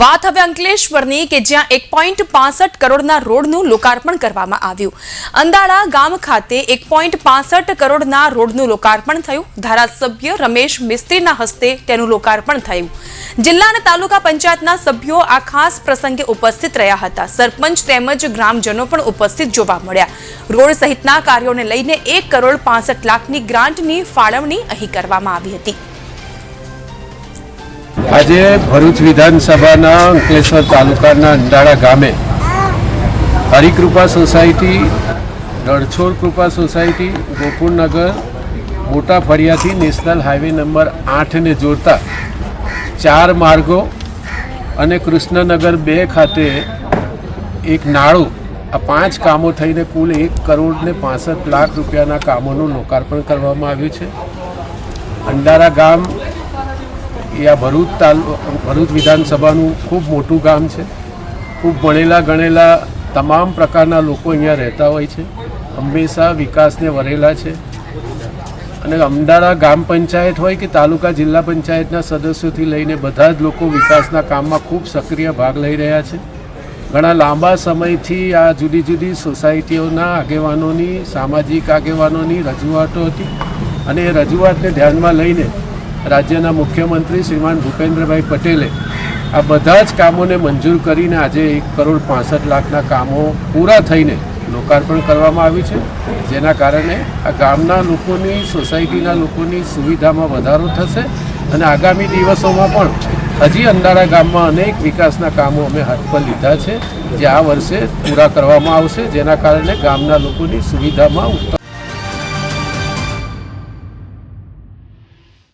વાત હવે અંકલેશ્વરની કે જ્યાં એક પોઈન્ટ પાસઠ કરોડના રોડનું લોકાર્પણ કરવામાં આવ્યું. અંદાળા ગામ ખાતે એક પોઈન્ટ પાસઠ કરોડના રોડનું લોકાર્પણ થયું. ધારાસભ્ય રમેશ મિસ્ત્રીના હસ્તે તેનું લોકાર્પણ થયું. જિલ્લા અને તાલુકા પંચાયતના સભ્યો આ ખાસ પ્રસંગે ઉપસ્થિત રહ્યા હતા. સરપંચ તેમજ ગ્રામજનો પણ ઉપસ્થિત જોવા મળ્યા. રોડ સહિતના કાર્યોને લઈને એક કરોડ પાસઠ લાખની ગ્રાન્ટની ફાળવણી અહીં કરવામાં આવી હતી. આજે ભરૂચ વિધાનસભાના અંકલેશ્વર તાલુકાના અંડાળા ગામે હરિકૃપા સોસાયટી રણછોડ કૃપા સોસાયટી, ગોકુળનગર, મોટા ફળિયાથી નેશનલ હાઈવે નંબર આઠને જોડતા ચાર માર્ગો અને કૃષ્ણનગર બે ખાતે એક નાળું, આ પાંચ કામો થઈને કુલ એક કરોડ ને પાસઠ લાખ રૂપિયાના કામોનું લોકાર્પણ કરવામાં આવ્યું છે. અંડારા ગામ એ આ ભરૂચ તાલુ, ભરૂચ વિધાનસભાનું ખૂબ મોટું ગામ છે. ખૂબ ભણેલા ગણેલા તમામ પ્રકારના લોકો અહીંયા રહેતા હોય છે. હંમેશા વિકાસને વરેલા છે. અને અમદાવાદ ગામ પંચાયત હોય કે તાલુકા જિલ્લા પંચાયતના સદસ્યોથી લઈને બધા જ લોકો વિકાસના કામમાં ખૂબ સક્રિય ભાગ લઈ રહ્યા છે. ઘણા લાંબા સમયથી આ જુદી જુદી સોસાયટીઓના આગેવાનોની, સામાજિક આગેવાનોની રજૂઆતો હતી. અને એ રજૂઆતને ધ્યાનમાં લઈને રાજ્યના મુખ્યમંત્રી શ્રીમાન ભૂપેન્દ્રભાઈ પટેલે આ બધા જ કામોને મંજૂર કરીને આજે એક કરોડ પાસઠ લાખના કામો પૂરા થઈને લોકાર્પણ કરવામાં આવ્યું છે. જેના કારણે આ ગામના લોકોની, સોસાયટીના લોકોની સુવિધામાં વધારો થશે અને આગામી દિવસોમાં પણ હજી અંધારા ગામમાં અનેક વિકાસના કામો અમે હાથ પર લીધા છે, જે આ વર્ષે પૂરા કરવામાં આવશે. જેના કારણે ગામના લોકોની સુવિધામાં ઉત્તમ